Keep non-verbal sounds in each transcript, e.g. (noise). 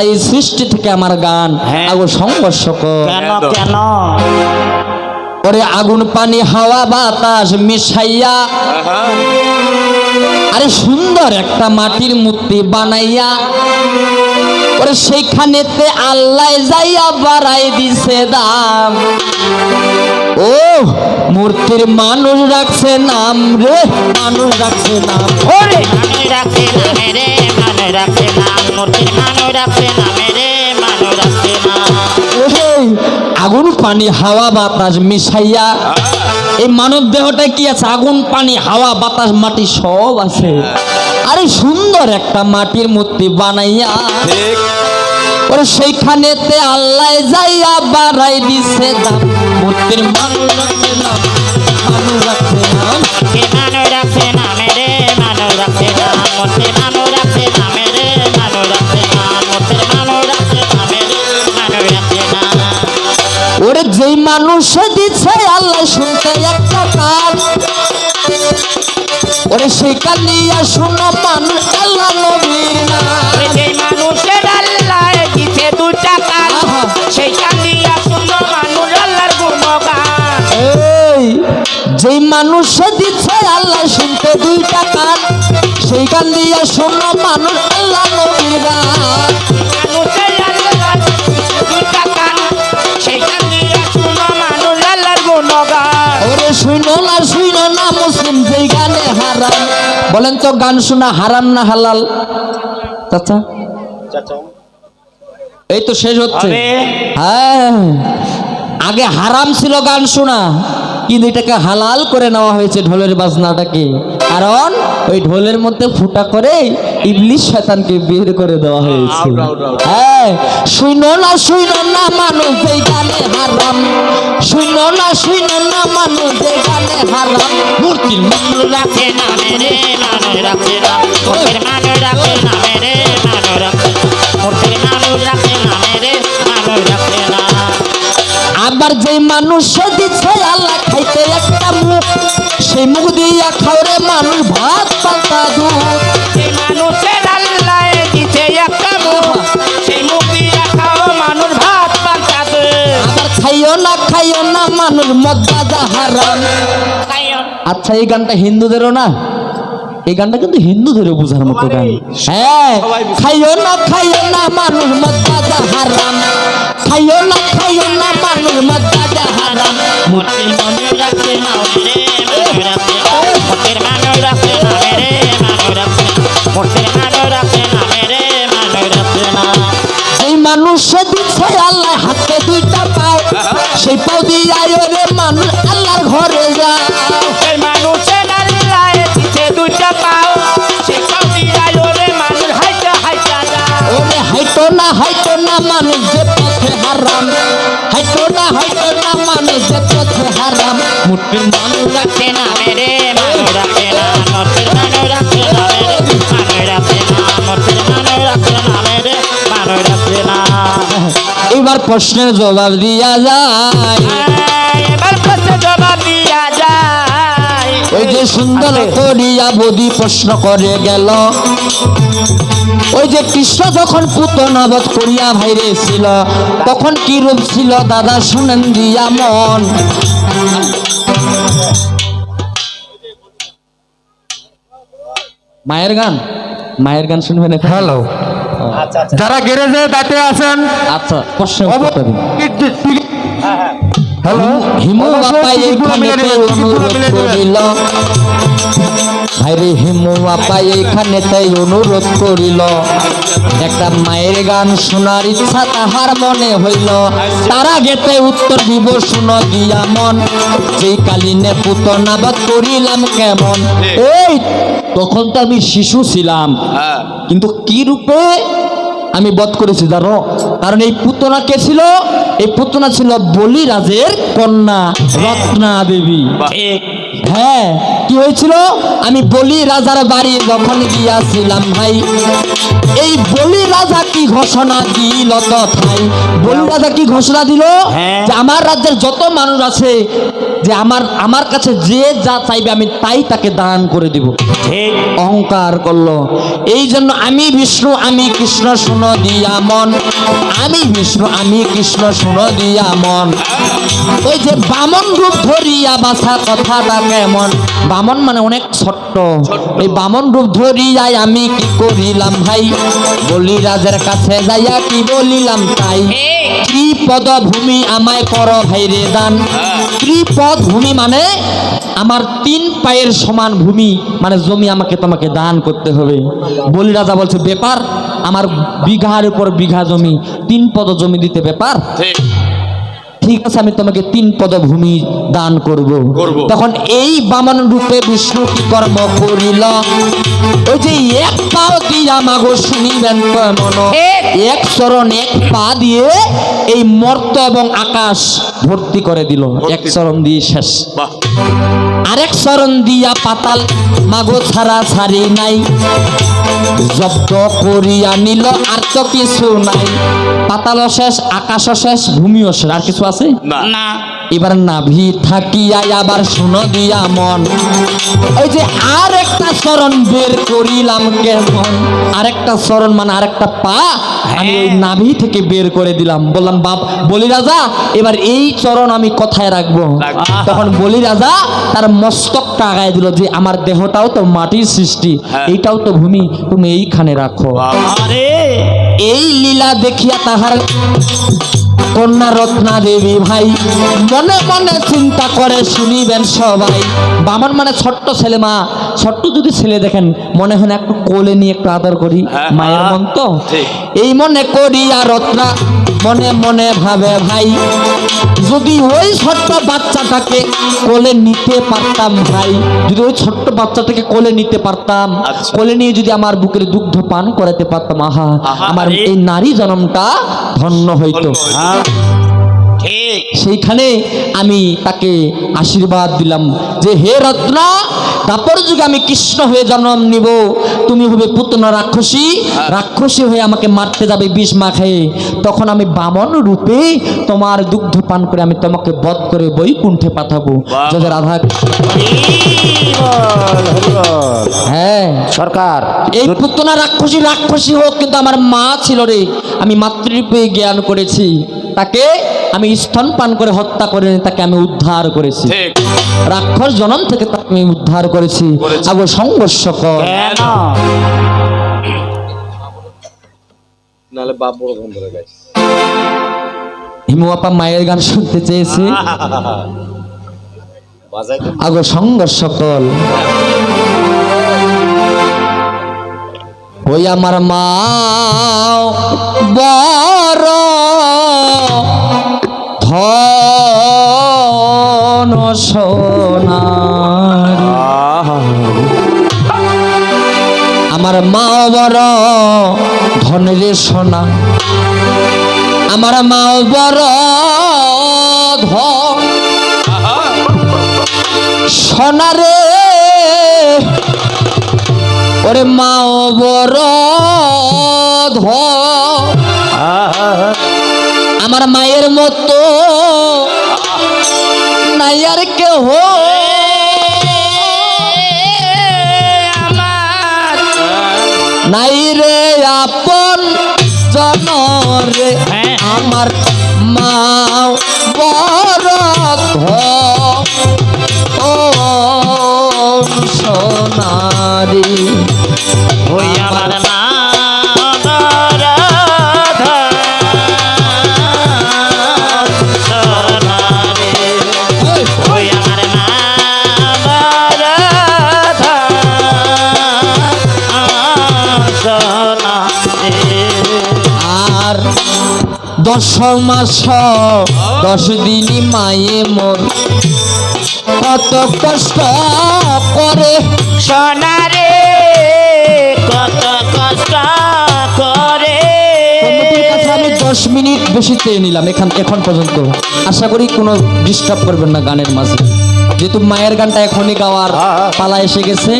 তাই এই সৃষ্টি থেকে আমার গান হ্যাঁ। আগুন সংঘর্ষ কেন? কেন ওরে আগুন পানি হাওয়া বাতাস মিশাইয়া আরে সুন্দর একটা মাটির মূর্তি বানাইয়া ওরে সেইখানেতে আল্লাহ যাইয়া বাড়াই দিছে দাম। ও মূর্তির মানুষ রাখছে নাম রে মানুষ রাখছে নাম। ওরে মানুষ রাখছে নামে রে। আগুন পানি, হাওয়া, বাতাস মিশাইয়া, এই মানব দেহটা কি আছে? আগুন, পানি, হাওয়া, বাতাস, মাটি সব আছে। আরে সুন্দর একটা মাটির মূর্তি বানাইয়া। ওরে সেইখানেতে আল্লাহ যাইয়া বাড়াই দিছে দাম। মূর্তির মানুষ রাখছে ওরে সে কালিয়া শুনো মানুষ আল্লাহ নবীর নাম যেই মানুষের আল্লাহ দিছে দুটা কান আহা। সেই কান দিয়া মানুষ আল্লাহর গুণগান। এই যেই মানুষ দিচ্ছে আল্লাহ শুনতে দুই টাকা সেই কান দিয়ে শোনো মানুষ আল্লাহ নবীর বলেন তো গান শোনা হারাম না হালাল? চাচা। এই তো শেষ হচ্ছে। হ্যাঁ। আগে হারাম ছিল গান শোনা কিন্তু এটাকে হালাল করে নেওয়া হয়েছে ঢোলের বাজনাটাকে। কারণ ওই ঢোলের মধ্যে ফুটা করে ইবলিশ শয়তানকে বের করে দেওয়া হয়েছে। হ্যাঁ। শুনো না শুনো না মানুষ এই গানে হারাম। শুনো না শুনো মানুষ রাখে নামে রে মানুষ রাখে না। মূর্তির মানুষ রাখে নামে রে মানুষ রাখে না। মূর্তির মানুষ রাখে নামে রে মানুষ রাখে না। আবার যে মানুষ দিচ্ছে আল্লাহ খাইতে একটা মুখ সেই মুখ দিয়া খাওরে মানুষ ভাত পাল্টা দুধ। মানুষের আল্লাহ দিছে একটা মুখ সেই মুখ দিয়া খাও মানুষ ভাত পাকাতে আবার খাইও না খাইও না মানুষ মদ গাঁজা হারাম। আচ্ছা এই গানটা হিন্দুদেরও না? এই গানটা কিন্তু হিন্দুদেরও বোঝার মতো গান। হ্যাঁ খাইও না খাইও না মানুষ মদ হারাম খাইও না খাইও না মানুষ মদ হারাম মূর্তির রাখে না মানুষ যে পথে হারাম। হাইটো না হাইটো না মানুষ যে পথে হারাম। মুঠির মানুষ রাখে না মেরে মানুষ রাখে না মূর্তির মানুষ রাখে না মেরে মানুষ রাখে না মূর্তির মানুষ রাখে না মেরে মানুষ রাখে না। এবার প্রশ্নের জবাব দিয়া যায়। এবার প্রশ্ন জবাব দিয়া যায় সুন্দর করিয়া বদি প্রশ্ন করে গেল। ওই যে কৃষ্ণ যখন পুতনাবধ করিয়া ভাইরে ছিল তখন কি রূপ ছিল দাদা শুনেন দিয়া মন। মায়ের গান? মায়ের গান শুনবেন হ্যালো যারা গ্যারেজে দাঁতে আছেন আচ্ছা প্রশ্ন দিন। হ্যালো? হিমু বাপা অনুরোধ করিল। ভাইরে হিমু বাপা এইখানে তাই অনুরোধ করিল। একটা মায়ের গান শোনার ইচ্ছা তাহার মনে হইল। তারা গেতে উত্তর দিব শুন দিয়া মন। যেই কালিনে পুতনাবাদ করিলাম কেমন? এই তখন তো আমি শিশু ছিলাম। কিন্তু কি রূপে আমি বধ করেছি জানো কারণ এই পুতনা কে ছিল? এই পুতনা ছিল বলিরাজের কন্যা রত্না দেবী হ্যাঁ কি হয়েছিল? আমি বলি রাজার বাড়ি যখন গিয়াছিলাম ভাই। এই বলি রাজা কি ঘোষণা দিল তথাই বলি রাজা কি ঘোষণা দিল? হ্যাঁ। যে আমার রাজ্যের যত মানুষ আছে যে আমার আমার কাছে যে যা চাইবে আমি তাই তাকে দান করে দিব। ঠিক। অহংকার করল। এই জন্য আমি বিষ্ণু আমি কৃষ্ণ শুন দিয়া মন। আমি বিষ্ণু আমি কৃষ্ণ শুন দিয়া মন। ওই যে বামন রূপ ধরিয়া বাসা কথাটা কেমন? বামন মানে অনেক ছোট্ট। এই বামন রূপ ধরিয়াই আমি কি করিলাম ভাই? বলি রাজের কাছে যাইয়া কি বলিলাম তাই? ত্রিপদ ভূমি আমায় কর ভাই রে দান ত্রিপদ ভূমি মানে আমার তিন পায়ের সমান ভূমি মানে জমি আমাকে তোমাকে দান করতে হবে। বলি রাজা বলছে, ব্যাপার, আমার বিঘার উপর বিঘা জমি, তিন পদ জমি দিতে ব্যাপার? ঠিক আছে আমি তোমাকে তিন পদ ভূমি দান করব। তখন এই বামন রূপে বিষ্ণু কি কর্ম করিল? ওই যে এক পাও দিয়া মাগো শুনিবেন মন এক চরণ এক পা দিয়ে এই মর্ত এবং আকাশ ভর্তি করে দিল। এক চরণ দিয়ে শেষ। বাহ। আরেক চরণ দিয়া পাতাল মাগো ছাড়া ছাড়ি নাই। জব্দ করিয়া নিল আর তো কিছু নাই। পাতাল শেষ আকাশ শেষ ভূমিও শেষ। আর কিছু আছে? না। না। এবার নাভি থাকিয়া আবার শুনো দিয়া মন। ওই যে আর একটা চরণ বের করিলাম কেমন? আরেকটা চরণ মানে আরেকটা পা? আমি ওই নাভি থেকে বের করে দিলাম বললাম বাপ বলি রাজা এবার এই চরণ আমি কথায় রাখব। তখন বলি রাজা তার মস্তকটা আগায় দিল যে আমার দেহটাও তো মাটির সৃষ্টি হ্যাঁ। এইটাও তো ভূমি তুমি এইখানে রাখো আরে এই লীলা দেখিয়া তাহার কন্যা রত্না দেবী ভাই মনে মনে চিন্তা করে শুনিবেন সবাই। বামন মানে ছোট্ট ছেলে মা ছোট্ট যদি ছেলে দেখেন মনে হয় একটু কোলে নিয়ে একটু আদর করি হ্যাঁ, মায়ের মন তো? এই মনে করি আর রত্না মনে মনে ভাবে ভাই যদি ওই ছোট্ট বাচ্চাটাকে কোলে নিতে পারতাম ভাই যদি ওই ছোট্ট বাচ্চাটাকে কোলে নিতে পারতাম আচ্ছা। কোলে নিয়ে যদি আমার বুকের দুগ্ধ পান করাতে পারতাম আহা আহা, আমার এই নারী জন্মটা ধন্য হইতো। হ্যাঁ ঠিক। সেইখানে আমি তাকে আশীর্বাদ দিলাম যে হে রত্না তারপর যুগে আমি কৃষ্ণ হয়ে জন্ম নিব। তুমি হবে পুতনা রাক্ষসী। রাক্ষসী হয়ে আমাকে মারতে যাবে বিষ মাখে। তখন আমি বামন রূপে তোমার দুগ্ধ পান করে আমি তোমাকে বধ করে বৈকুণ্ঠে পাঠাবো। রাধা হ্যাঁ। সরকার। এই পুতনা রাক্ষসী রাক্ষসী হোক কিন্তু আমার মা ছিল রে। আমি মাতৃরূপে জ্ঞান করেছি। তাকে আমি স্তন পান করে হত্যা করে তাকে আমি উদ্ধার করেছি। ঠিক। রাক্ষস জনম থেকে তাকে আমি উদ্ধার করেছি। আগো সংঘর্ষ কর। নালে বাপ বড় ধন ধরে গাইছে হিমু আপা মায়ের গান শুনতে চেয়েছে। আগো সংঘর্ষ কল ওই আমার মা বড় ধন সোনার। আমার মা বড় ধনের সোনা। আমার মা বড় ধন। সোনারে ওরে মা বড় ধন। আমার মায়ের মতো। নাই আর কেহ। আমার। নাই রে আপন জন রে হ্যাঁ। আমার মা বড় ধন সোনারি আমার মা দশ মাস দশ দিনই মায়ে মোর। কত কষ্ট করে। সোনারে কত কষ্ট করে। আমি দশ মিনিট বেশি চেয়ে নিলাম এখান এখন পর্যন্ত। আশা করি কোনো ডিস্টার্ব করবেন না গানের মাঝে। যেহেতু মায়ের গানটা এখনই গাওয়ার পালা এসে গেছে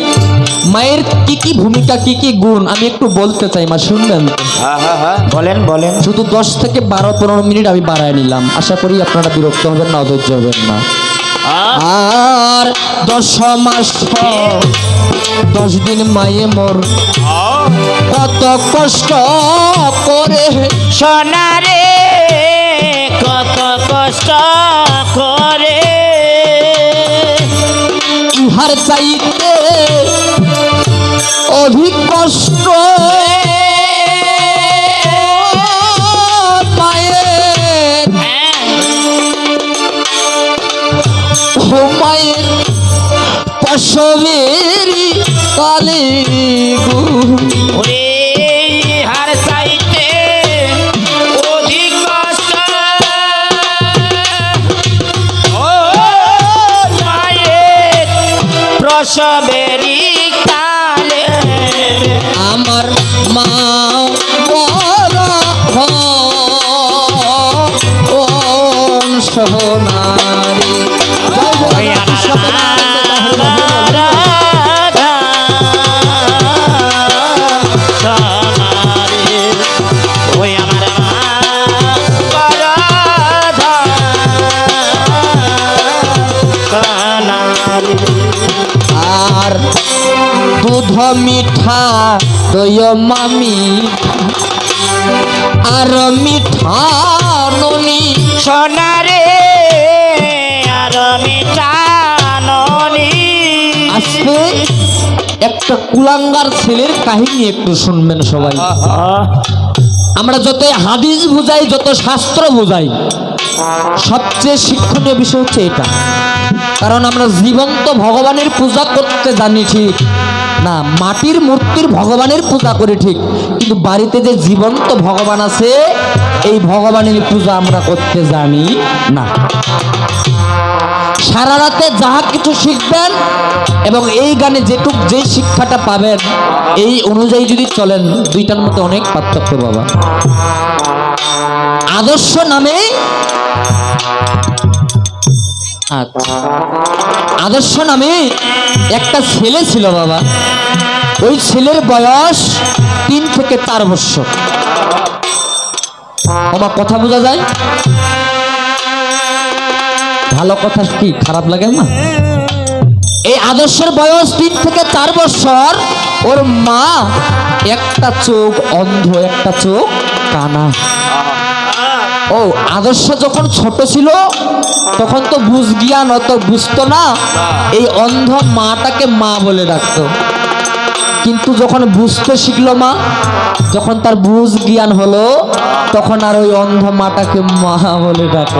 মায়ের কি কি ভূমিকা কি কি গুণ আমি একটু বলতে চাই মা শুনবেন? হ্যাঁ হ্যাঁ হ্যাঁ। বলেন বলেন। শুধু দশ থেকে বারো পনেরো মিনিট আমি বাড়ায় নিলাম। আশা করি আপনারা বিরক্ত হবেন না অধৈর্য হবেন না। আর দশ মাস দশ দিন মায়ে মোর। কত কষ্ট করে সোনারে কত কষ্ট করে ইহার চাইতে অধিক কষ্ট পশমেরি কালে আর দুধ মিঠা দই মামি। আর মিঠা ননি সোনারে একটা কুলাঙ্গার ছেলের কাহিনী একটু শুনবেন সবাই। আমরা যত হাদিস বুঝাই, যত শাস্ত্র বুঝাই, সবচেয়ে শিক্ষণীয় বিষয় হচ্ছে এটা। কারণ আমরা জীবন্ত ভগবানের পূজা করতে জানি ঠিক। না, মাটির মূর্তির ভগবানের পূজা করি ঠিক। কিন্তু বাড়িতে যে জীবন্ত ভগবান আছে, এই ভগবানের পূজা আমরা করতে জানি না। সারা রাতে যাহা কিছু শিখবেন এবং এই গানে যেটুক যে শিক্ষাটা পাবেন, এই অনুযায়ী যদি চলেন, দুইটার মধ্যে অনেক পার্থক্য বাবা আদর্শ নামে আচ্ছা। আদর্শ নামে একটা ছেলে ছিল বাবা। ওই ছেলের বয়স তিন থেকে চার বছর। আমার কথা বোঝা যায়? ভালো কথা কি, খারাপ লাগে না? এই আদর্শের বয়স তিন থেকে চার বছর। ওর মা একটা চোখ, অন্ধ একটা চোখ, কানা। ও, আদর্শ যখন ছোট ছিল, তখন তো বুঝ জ্ঞান অত বুঝতো না। এই অন্ধ মাটাকে মা বলে ডাকতো। কিন্তু যখন বুঝতে শিখলো মা যখন তার বুঝ জ্ঞান হলো তখন আর ওই অন্ধ মাটাকে মা বলে ডাকে।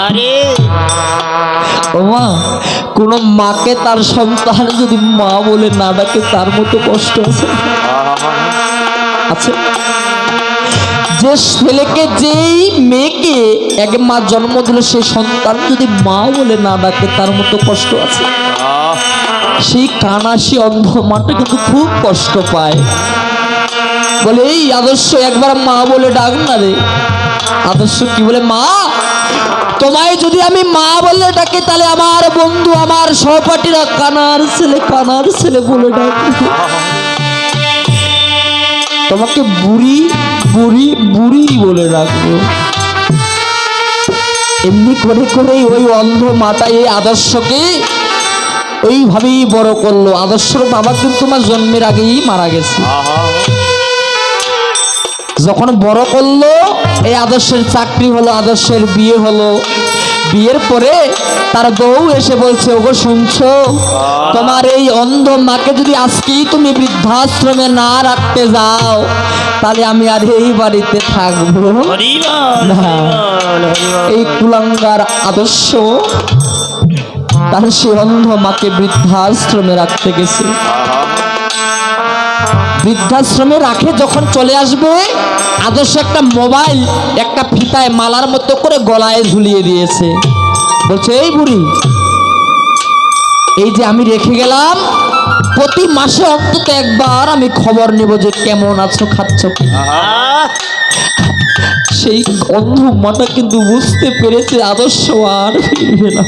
আরে। ও মা কোনো মাকে তার সন্তান যদি মা বলে না ডাকে তার মতো কষ্ট আছে? আছে। যে ছেলেকে যেই মেয়েকে এক মা জন্ম দিল সেই সন্তান যদি মা বলে না ডাকে তার মতো কষ্ট আছে? সেই কানাসি অন্ধ মাটা কিন্তু খুব কষ্ট পায়। বলে, এই আদর্শ একবার মা বলে ডাক না রে। আদর্শ কি বলে, মা, তোমায় যদি আমি মা বলে ডাকে, তাহলে আমার বন্ধু, আমার সহপাঠীরা কানার ছেলে কানার ছেলে বলে ডাকে তোমাকে বুড়ি বুড়ি বুড়ি বলে রাখব এমনি করে করেই ওই অন্ধ মাতা এই আদর্শকে ওইভাবেই বড় করল। আদর্শর বাবা কিন্তু তোমার জন্মের আগেই মারা গেছে। যখন বড় করল এই আদর্শের চাকরি হলো আদর্শের বিয়ে হলো। বিয়ের পরে তার বউ এসে বলছে ওগো শুনছো? তোমার এই অন্ধ মাকে যদি আজকেই তুমি বৃদ্ধাশ্রমে না রাখতে যাও তাহলে আমি আর এই বাড়িতে থাকব এই কুলাঙ্গার আদর্শ তার সে অন্ধ মাকে বৃদ্ধাশ্রমে রাখতে গেছে। বৃদ্ধাশ্রমে রাখে যখন চলে আসবে, আদর্শ একটা মোবাইল, একটা ফিতায় মালার মতো করে গলায় ঝুলিয়ে দিয়েছে। বলছে, এই বুড়ি, এই যে আমি রেখে গেলাম, প্রতি মাসে অন্তত একবার আমি খবর নেব যে কেমন আছো, খাচ্ছ সেই অন্ধ মাটা কিন্তু বুঝতে পেরেছে আদর্শ আর ফিরবে না।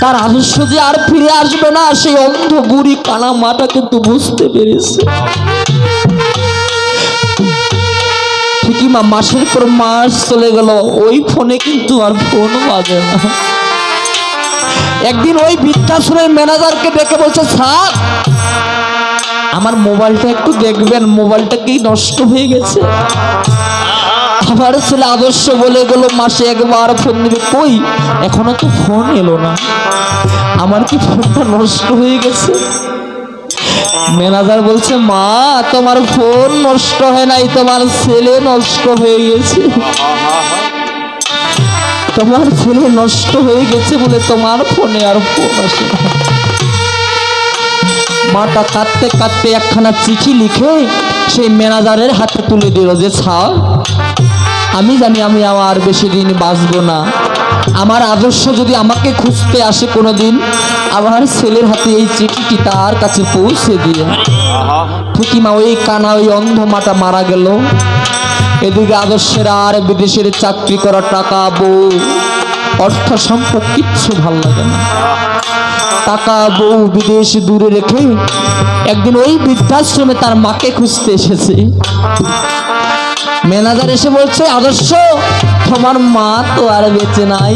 তার আদর্শ যে আর ফিরে আসবে না সেই অন্ধ বুড়ি কানা মাটা কিন্তু বুঝতে পেরেছে। ঠিকই প্রতিমা মাসের পর মাস চলে গেল ওই ফোনে কিন্তু আর ফোন বাজে না। একদিন ওই বৃদ্ধাশ্রমের ম্যানেজারকে ডেকে বলছে স্যার আমার মোবাইলটা একটু দেখবেন মোবাইলটা কি নষ্ট হয়ে গেছে? আমার ছেলে আদর্শ বলে গেল, মাসে একবার ফোন দিবে। কই? এখনও তো ফোন এলো না। আমার কি ফোনটা নষ্ট হয়ে গেছে? ম্যানেজার বলছে, মা, তোমার ফোন নষ্ট হয় নাই, তোমার ছেলে নষ্ট হয়ে গেছে। তোমার ছেলে নষ্ট হয়ে গেছে বলে তোমার ফোনে আর ফোন আসে না। মাটা কাঁদতে কাঁদতে একখানা চিঠি লিখে সেই ম্যানেজারের হাতে তুলে দিল যে স্যার আমি জানি আমি আর বেশি দিন বাঁচবো না। আমার আদর্শ যদি আমাকে খুঁজতে আসে কোনো দিন আমার ছেলের হাতে এই চিঠিটি তার কাছে পৌঁছে দিয়ে। ফুকিমা ওই কানা, ওই অন্ধ মাটা মারা গেল। এদিকে আদর্শের আর বিদেশের চাকরি করা টাকা, বউ, অর্থ সম্পদ কিচ্ছু ভালো লাগে না। টাকা, বউ, বিদেশ দূরে রেখে একদিন ওই বৃদ্ধাশ্রমে তার মাকে খুঁজতে এসেছে। ম্যানেজার এসে বলছে আদর্শ তোমার মা তো আর বেঁচে নাই।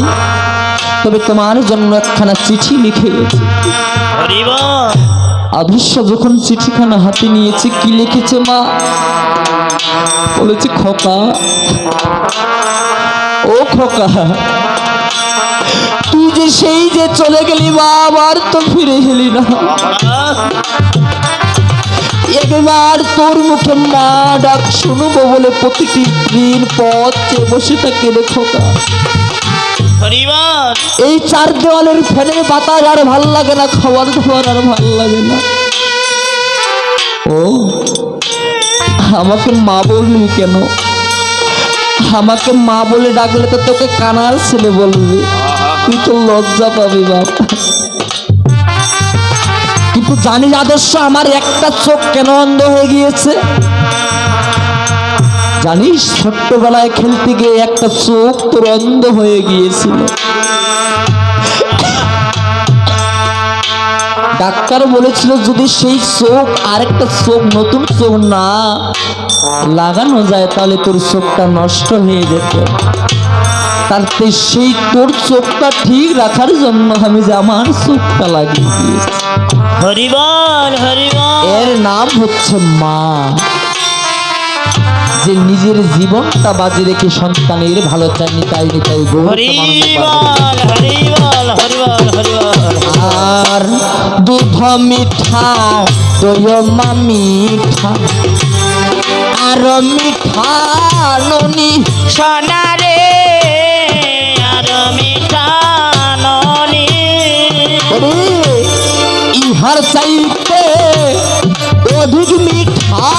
তবে তোমার জন্য একখানা চিঠি লিখে গেছে। আদর্শ যখন চিঠিখানা হাতে নিয়েছে কি লিখেছে মা? বলেছে খোকা। ও খোকা তুই যে সেই যে চলে গেলি মা আবার তো ফিরে এলি না। একবার তোর মুখে মা ডাক শুনব বলে প্রতিটি দিন পথ চেয়ে বসে থাকে খোকা এই চার দেওয়ালের ফ্যানের বাতাস আর ভালো লাগে না খাবার দাবার আর ভালো লাগে না। ও আমাকে মা বললি কেন? আমাকে মা বলে ডাকলে তো তোকে কানার ছেলে বলবি। তুই তো লজ্জা পাবি বাপ। কিন্তু জানিস আদর্শ আমার একটা চোখ কেন অন্ধ হয়ে গিয়েছে? জানিস, ছোট্টবেলায় খেলতে গিয়ে একটা চোখ তোর অন্ধ হয়ে গিয়েছিল। ডাক্তার বলেছিল যদি সেই চোখ আরেকটা চোখ, নতুন চোখ না লাগানো যায়, তাহলে তোর চোখটা নষ্ট হয়ে যেত। তার সেই তোর চোখটা ঠিক রাখার জন্য আমি যে আমার চোখটা লাগিয়ে দিয়েছি। হরিবল হরিবল। এর নাম হচ্ছে মা। যে নিজের জীবনটা বাজি রেখে সন্তানের ভালো হরিবল হরিবল হরিবল হরিবল। আর দুধ মিঠা দই মা মিঠা আর মিঠা ননি সোনারে চাইতে অধিক মিঠা।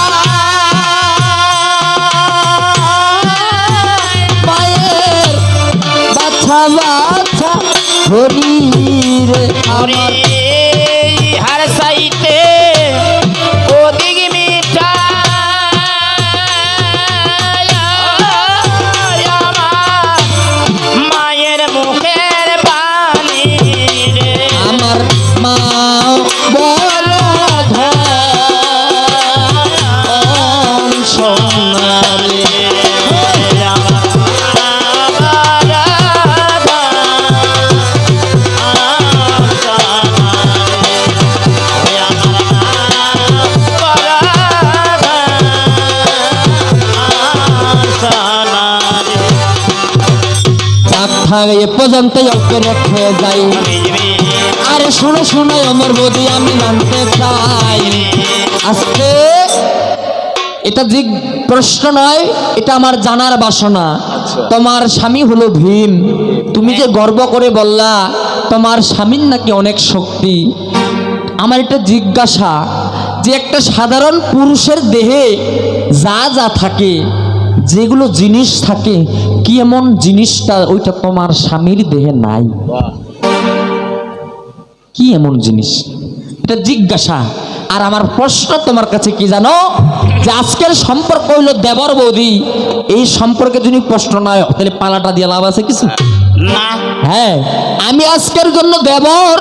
পায়ের বাছা হরি রে আমার থাকে এ পর্যন্ত অল্প রেখে যাই আরে শোনো শোনো আমার বদি আমি জানতে চাই। আজকে এটা যে প্রশ্ন নয় এটা আমার জানার বাসনা। তোমার স্বামী হলো ভীম। তুমি যে গর্ব করে বললা তোমার স্বামীর নাকি অনেক শক্তি। আমার এটা জিজ্ঞাসা যে একটা সাধারণ পুরুষের দেহে যা যা থাকে যেগুলো জিনিস থাকে কি এমন জিনিসটা ওইটা তোমার স্বামীর দেহে নাই? কি এমন জিনিস? এটা জিজ্ঞাসা। আর আমার প্রশ্ন তোমার কাছে কি জানো? যে আজকের সম্পর্ক হইল দেবর বৌদি। এই সম্পর্কে যদি প্রশ্ন নয় তাহলে পালাটা দিয়ে লাভ আছে কিছু? না। হ্যাঁ আমি আজকের জন্য দেবর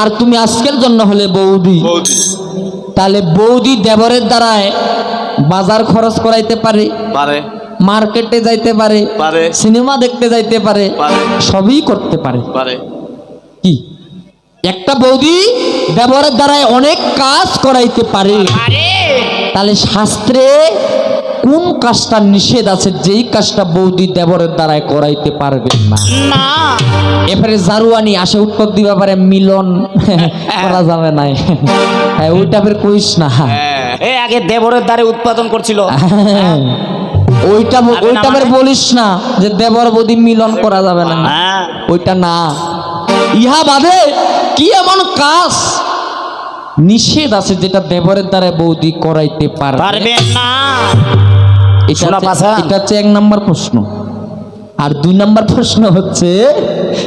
আর তুমি আজকের জন্য হলে বৌদি। বৌদি। তাহলে বৌদি দেবরের দ্বারায় বাজার খরচ করাইতে পারে পারে। মার্কেটে যাইতে পারে পারে। সিনেমা দেখতে যাইতে পারে পারে। সবই করতে পারে। পারে। কি? একটা বৌদি ব্যবহারের দ্বারাই অনেক কাজ করাইতে পারে। তাহলে শাস্ত্রে কোন কাজটা নিষেধ আছে যেই কাজটা বৌদি দেবরের দ্বারাই করাইতে পারবে না? না। এবারে জারুয়ানি আসে উত্তর দিবা পারে মিলন করা যাবে না। হ্যাঁ ওইটা ফের কইস না। হ্যাঁ। এ আগে দেবরের দ্বারে উৎপাদন করছিল। (laughs) ওইটা ওইটা ফের মানে? বলিস না যে দেবর বৌদি মিলন করা যাবে না। হ্যাঁ। ওইটা না। ইহা বাদে কি এমন কাজ নিষেধ আছে যেটা দেবরের দ্বারা বৌদি করাইতে পারবে? না। এটা হচ্ছে এক নাম্বার প্রশ্ন। আর দুই নাম্বার প্রশ্ন হচ্ছে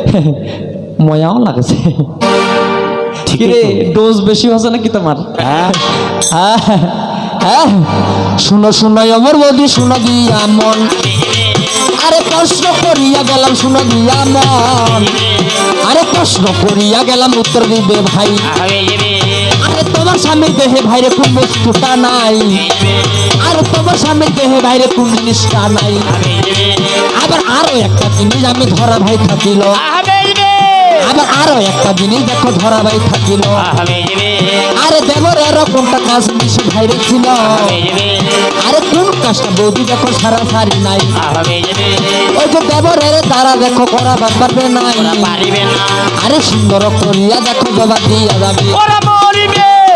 (laughs) ময়াও লাগছে। ডোজ বেশি হচ্ছে নাকি তোমার? হ্যাঁ। হ্যাঁ হ্যাঁ। শুনো শুনো অমর বৌদি শুনো দিয়া মন আরে প্রশ্ন করিয়া গেলাম শুনো দিয়া মন আরে প্রশ্ন করিয়া গেলাম উত্তর দিবে ভাই। আরে তোমার স্বামীর দেহে ভাইরে কোন বস্তুটা নাই। আরে তোমার স্বামীর দেহে ভাইরে কোন জিনিসটা নাই। আবার আরও একটা জিনিস আমি ধরা ভাই থাকিল। যাবে আবার আরও একটা জিনিস দেখো ধরা ভাই থাকিল আরে দেবর এরো কোনটা কাজ বেশি ভাইরে ছিল আরে কোন কাজটা বৌদি দেখো সারা সারি নাই। ওই যে দেবর এর দ্বারা দেখো করা নাই। পারিবে না। আরে সুন্দর করিয়া দেখো জবাব দিয়া যাবে।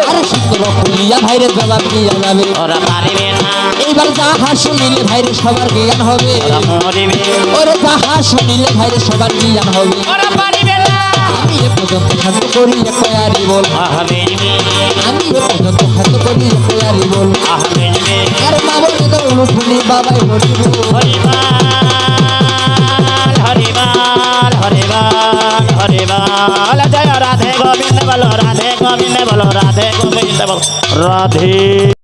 আরে সুন্দর করিয়া ভাইরে জবাব দিয়া যাবে। ওরা পারিবে না। এইবার যাহা শুনিলে ভাইরে সবার জ্ঞান হবে। ওরা যাহা শুনিলে ভাইরে সবার জ্ঞান হবে। আমি এ পর্যন্ত শান্ত করি কয়ারি বল আমি এ পর্যন্ত শান্ত করি কয়ারি বল। আর মা বলে। তো বাবাই হরিব হরিবাল হরিবাল হরিবাল হরিবাল জয় রাধে গোবিন্দ বলো রাধে গোবিন্দ বলো রাধে গোবিন্দ বলো। রাধে।